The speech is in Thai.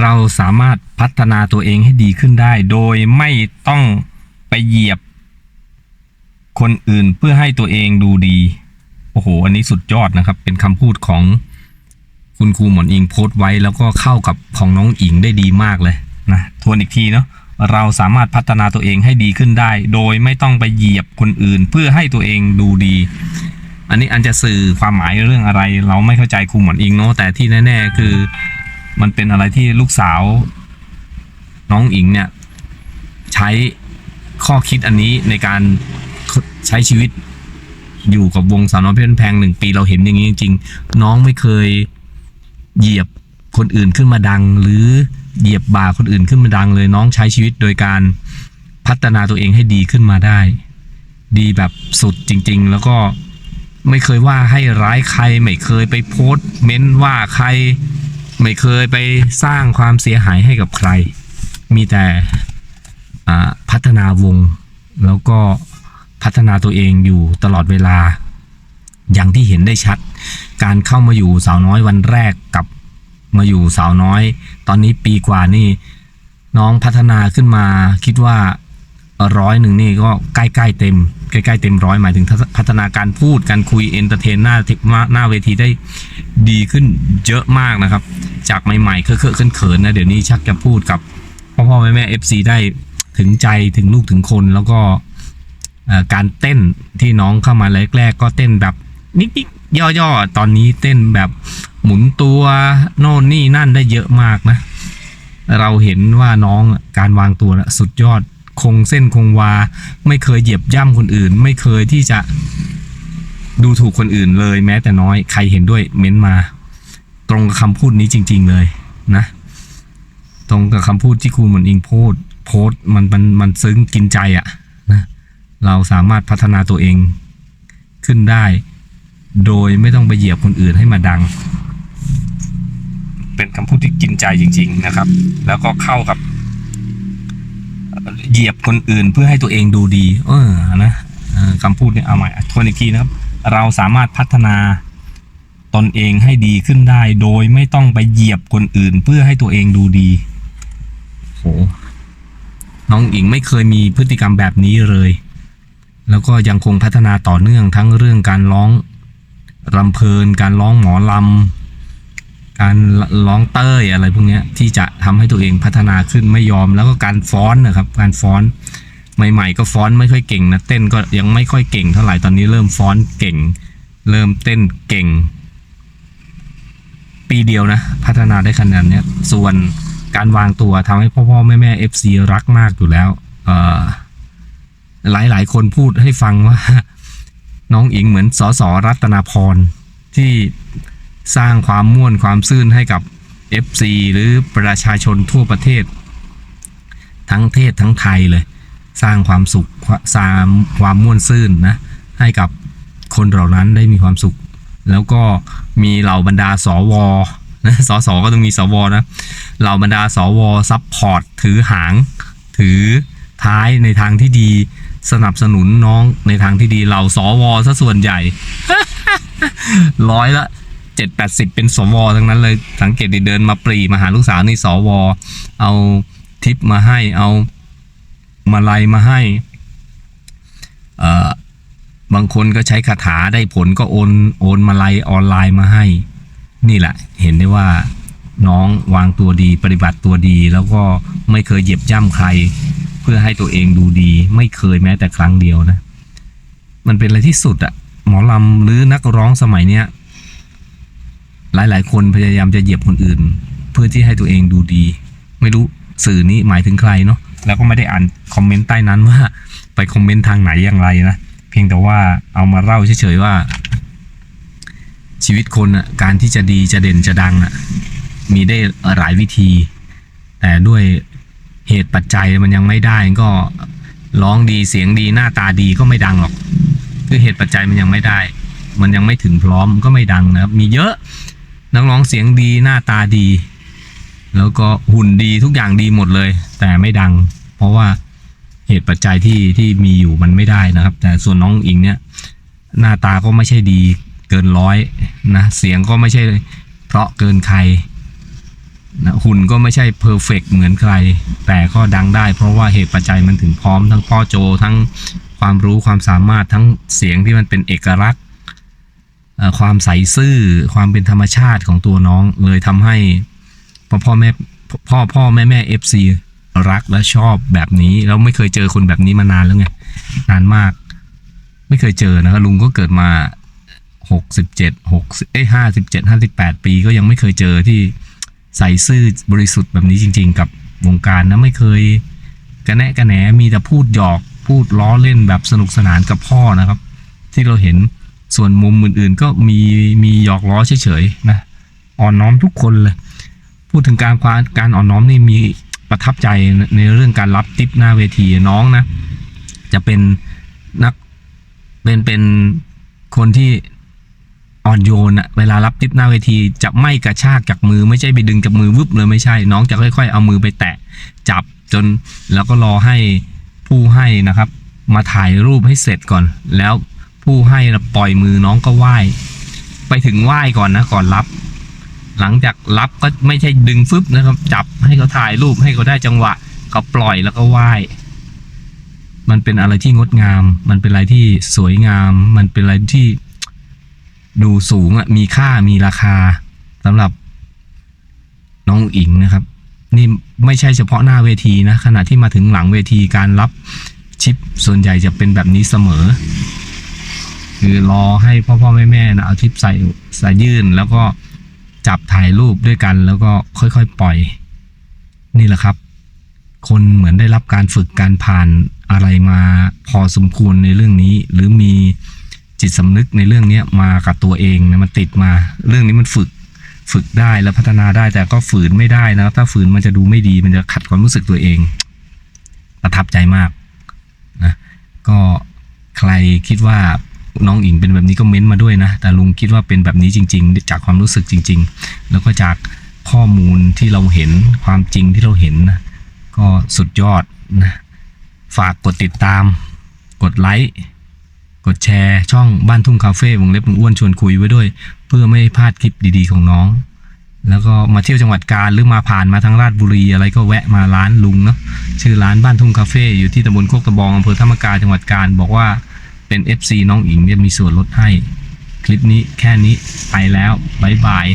เราสามารถพัฒนาตัวเองให้ดีขึ้นได้ โดยไม่ต้องไปเหยียบ คนอื่นเพื่อให้ตัวเองดูดี โอ้โห อันนี้สุดยอดนะครับ เป็นคำพูดของคุณครูหมอนอิงโพสต์ไว้ แล้วก็เข้ากับของน้องอิงได้ดีมากเลยนะทวนอีกทีเนาะเราสามารถพัฒนาตัวเองให้ดีขึ้นได้ โดยไม่ต้องไปเหยียบคนอื่น เพื่อให้ตัวเองดูดี อันนี้อันจะสื่อความหมายเรื่องอะไร เราไม่เข้าใจครูหมอนอิงเนาะแต่ที่แน่ ๆ คือ มันเป็นอะไรที่ลูกสาว น้องอิงเนี่ย ใช้ข้อคิดอันนี้ในการใช้ชีวิตอยู่กับวงสาวน้อยเพชรแพงหนึ่งปีเราเห็นอย่างนี้จริงๆ น้องไม่เคยเหยียบคนอื่นขึ้นมาดัง หรือเหยียบบ่าคนอื่นขึ้นมาดังเลยน้องใช้ชีวิตโดยการพัฒนาตัวเองให้ดีขึ้นมาได้ ดีแบบสุดจริง ๆ แล้วก็ไม่เคยว่าให้ร้ายใคร ไม่เคยไปโพสต์เม้นว่าใคร ไม่เคยไปสร้างความเสียหายให้กับใคร มีแต่พัฒนาวง แล้วก็พัฒนาตัวเองอยู่ตลอดเวลา อย่างที่เห็นได้ชัด การเข้ามาอยู่สาวน้อยวันแรกกับมาอยู่สาวน้อย ตอนนี้ปีกว่านี่น้องพัฒนาขึ้นมาคิดว่าร้อยหนึ่งนี่ก็ใกล้ๆเต็ม ใกล้ๆเต็มร้อยหมายถึงพัฒนาการพูดการคุยเอนเตอร์เทนหน้าหน้าเวทีได้ดีขึ้นเยอะมากนะครับ จากใหม่ๆ เคอะๆเขินๆนะ เดี๋ยวนี้ชักจะพูดกับพ่อพ่อแม่แม่เอฟซีได้ถึงใจถึงลูกถึงคนแล้วก็การเต้นที่น้องเข้ามาแรกๆก็เต้นแบบนิดๆย่อๆ ตอนนี้เต้นแบบหมุนตัวโน่นนี่นั่นได้เยอะมากนะ เราเห็นว่าน้องการวางตัวนะสุดยอดคงเส้นคงวา ไม่เคยเหยียบย่ำคนอื่น ไม่เคยที่จะดูถูกคนอื่นเลยแม้แต่น้อยใครเห็นด้วยเม้นมา ตรงกับคำพูดนี้จริง ๆ เลยนะ ตรงกับคำพูดที่ครูหมอนอิงพูดโพสมันมันมันซึ้งกินใจอะนะเราสามารถพัฒนาตัวเองขึ้นได้ โดยไม่ต้องไปเหยียบคนอื่นให้มาดัง เป็นคำพูดที่กินใจจริง ๆ นะครับ แล้วก็เข้ากับเหยียบคนอื่นเพื่อให้ตัวเองดูดี เออนะคำพูดเนี่ยเอาใหม่ทวนอีกทีนะครับ เราสามารถพัฒนา ตนเองให้ดีขึ้นได้ โดยไม่ต้องไปเหยียบคนอื่น เพื่อให้ตัวเองดูดีโหน้องอิงไม่เคยมีพฤติกรรมแบบนี้เลย แล้วก็ยังคงพัฒนาต่อเนื่องทั้งเรื่องการร้องรำเพลิน การร้องหมอลำการร้องเต้ยอะไรพวกนี้ที่จะทำให้ตัวเองพัฒนาขึ้นไม่ยอม แล้วก็การฟ้อนนะครับ การฟ้อนใหม่ ๆ ก็ฟ้อนไม่ค่อยเก่งนะเต้นก็ยังไม่ค่อยเก่งเท่าไหร่ตอนนี้เริ่มฟ้อนเก่ง เริ่มเต้นเก่ง ปีเดียวนะ พัฒนาได้ขนาดนี้ส่วนการวางตัวทำให้พ่อพ่อแม่แม่เอฟซีรักมากอยู่แล้วหลายหลายคนพูดให้ฟังว่า น้องอิงเหมือนสอสอรัตนาพร ที่สร้างความม่วนความซื่นให้กับ FC หรือประชาชนทั่วประเทศ ทั้งเทศทั้งไทยเลย สร้างความสุขสร้างความม่วนซื่นนะ ให้กับคนเหล่านั้นได้มีความสุข แล้วก็มีเหล่าบรรดาสวนะสสก็ต้องมีสวนะเหล่าบรรดาสวซัพพอร์ตถือหาง ถือท้ายในทางที่ดีสนับสนุนน้องในทางที่ดีเหล่าสวซะส่วนใหญ่ร้อยละเจ็ดแปดสิบเป็นสวทั้งนั้นเลยสังเกตดิเดินมาปรีมาหาลูกสาวนี่สวเอาทิปมาให้เอามาลัยมาให้ เอ่อ บางคนก็ใช้คาถาได้ผลก็โอนโอนมาลัยออนไลน์มาให้ นี่แหละเห็นได้ว่าน้องวางตัวดีปฏิบัติตัวดี แล้วก็ไม่เคยเหยียบย่ำใคร เพื่อให้ตัวเองดูดี ไม่เคยแม้แต่ครั้งเดียวนะ มันเป็นอะไรที่สุดอะหมอลำหรือนักร้องสมัยเนี้ยหลายๆ คนพยายามจะเหยียบคนอื่น เพื่อที่ให้ตัวเองดูดี ไม่รู้สื่อนี้หมายถึงใครเนาะแล้วก็ไม่ได้อ่านคอมเมนต์ใต้นั้นว่า ไปคอมเมนต์ทางไหนอย่างไรนะ เพียงแต่ว่าเอามาเล่าเฉยๆว่า ชีวิตคนอะการที่จะดีจะเด่นจะดังอะมีได้หลายวิธี แต่ด้วยเหตุปัจจัยมันยังไม่ได้ก็ร้องดีเสียงดีหน้าตาดีก็ไม่ดังหรอกคือเหตุปัจจัยมันยังไม่ได้ มันยังไม่ถึงพร้อมก็ไม่ดังนะครับมีเยอะนักร้องเสียงดีหน้าตาดี แล้วก็หุ่นดีทุกอย่างดีหมดเลย แต่ไม่ดัง เพราะว่า เหตุปัจจัยที่ที่มีอยู่มันไม่ได้นะครับ แต่ส่วนน้องอิงเนี่ย หน้าตาก็ไม่ใช่ดีเกินร้อยนะเสียงก็ไม่ใช่เพราะเกินใครนะหุ่นก็ไม่ใช่เพอร์เฟกเหมือนใคร แต่ก็ดังได้ เพราะว่าเหตุปัจจัยมันถึงพร้อมทั้งพ่อโจทั้งความรู้ความสามารถทั้งเสียงที่มันเป็นเอกลักษณ์เอ่อความใสซื่อความเป็นธรรมชาติของตัวน้องเลยทำให้พ่อพ่อแม่พ่อพ่อแม่แม่เอฟซี รักและชอบแบบนี้แล้วไม่เคยเจอคนแบบนี้มานานแล้วไงนานมาก ไม่เคยเจอนะครับลุงก็เกิดมาหกสิบเจ็ดหกเอ้ห้าสิบเจ็ดห้าสิบแปดปีก็ยังไม่เคยเจอที่ใส่ซื่อบริสุทธิ์แบบนี้จริง ๆ กับวงการนะไม่เคยกระแนะกระแหนมีแต่พูดหยอกพูดล้อเล่นแบบสนุกสนานกับพ่อนะครับ ที่เราเห็นส่วนมุมอื่นๆ ก็มีมีหยอกล้อเฉยๆนะอ่อนน้อมทุกคนเลย พูดถึงการความการอ่อนน้อมนี่มี ประทับใจในเรื่องการรับทิปหน้าเวทีน้องนะ จะเป็นนักเป็นเป็นคนที่อ่อนโยนอะเวลารับทิปหน้าเวทีจะไม่กระชากจากมือไม่ใช่ไปดึงจากมือวึบเลยไม่ใช่ น้องจะค่อย ๆ เอามือไปแตะจับจนแล้วก็รอให้ผู้ให้นะครับ มาถ่ายรูปให้เสร็จก่อน แล้วผู้ให้ปล่อยมือน้องก็ไหว้ ไปถึงไหว้ก่อนนะก่อนรับ หลังจากรับก็ไม่ใช่ดึงฟึบนะครับ จับให้เขาถ่ายรูปให้เขาได้จังหวะเขาปล่อยแล้วก็ไหว้มันเป็นอะไรที่งดงาม มันเป็นอะไรที่สวยงาม มันเป็นอะไรที่ดูสูงอะ มีค่ามีราคาสำหรับน้องอิงนะครับ นี่ไม่ใช่เฉพาะหน้าเวทีนะ ขณะที่มาถึงหลังเวทีการรับชิปส่วนใหญ่จะเป็นแบบนี้เสมอ คือรอให้พ่อพ่อแม่แม่นะเอาชิปใส่ใส่ยื่นแล้วก็ จับถ่ายรูปด้วยกัน แล้วก็ค่อยๆปล่อย นี่แหละครับ คนเหมือนได้รับการฝึกการผ่านอะไรมาพอสมควรในเรื่องนี้ หรือมีจิตสำนึกในเรื่องนี้มากับตัวเองนะมันติดมา เรื่องนี้มันฝึกฝึกได้แล้วพัฒนาได้แต่ก็ฝืนไม่ได้นะถ้าฝืนมันจะดูไม่ดีมันจะขัดความรู้สึกตัวเอง ประทับใจมากนะก็ใครคิดว่า น้องอิงเป็นแบบนี้ก็เม้นต์มาด้วยนะ แต่ลุงคิดว่าเป็นแบบนี้จริง ๆ จากความรู้สึกจริง ๆ แล้วก็จากข้อมูลที่เราเห็นความจริงที่เราเห็นนะก็สุดยอดนะฝากกดติดตาม กดไลค์กดแชร์ช่องบ้านทุ่งคาเฟ่วงเล็บมึงอ้วนชวนคุยไว้ด้วย เพื่อไม่ให้พลาดคลิปดีๆของน้อง แล้วก็มาเที่ยวจังหวัดกาญหรือมาผ่านมาทางราชบุรีอะไรก็แวะมาร้านลุงเนาะชื่อร้านบ้านทุ่งคาเฟ่อยู่ที่ตำบลโคกตะบองอำเภอธรรมกาจังหวัดกาญบอกว่า เป็น FC น้องอิงเนี่ยมีส่วนลดให้ คลิปนี้แค่นี้ไปแล้วบายบาย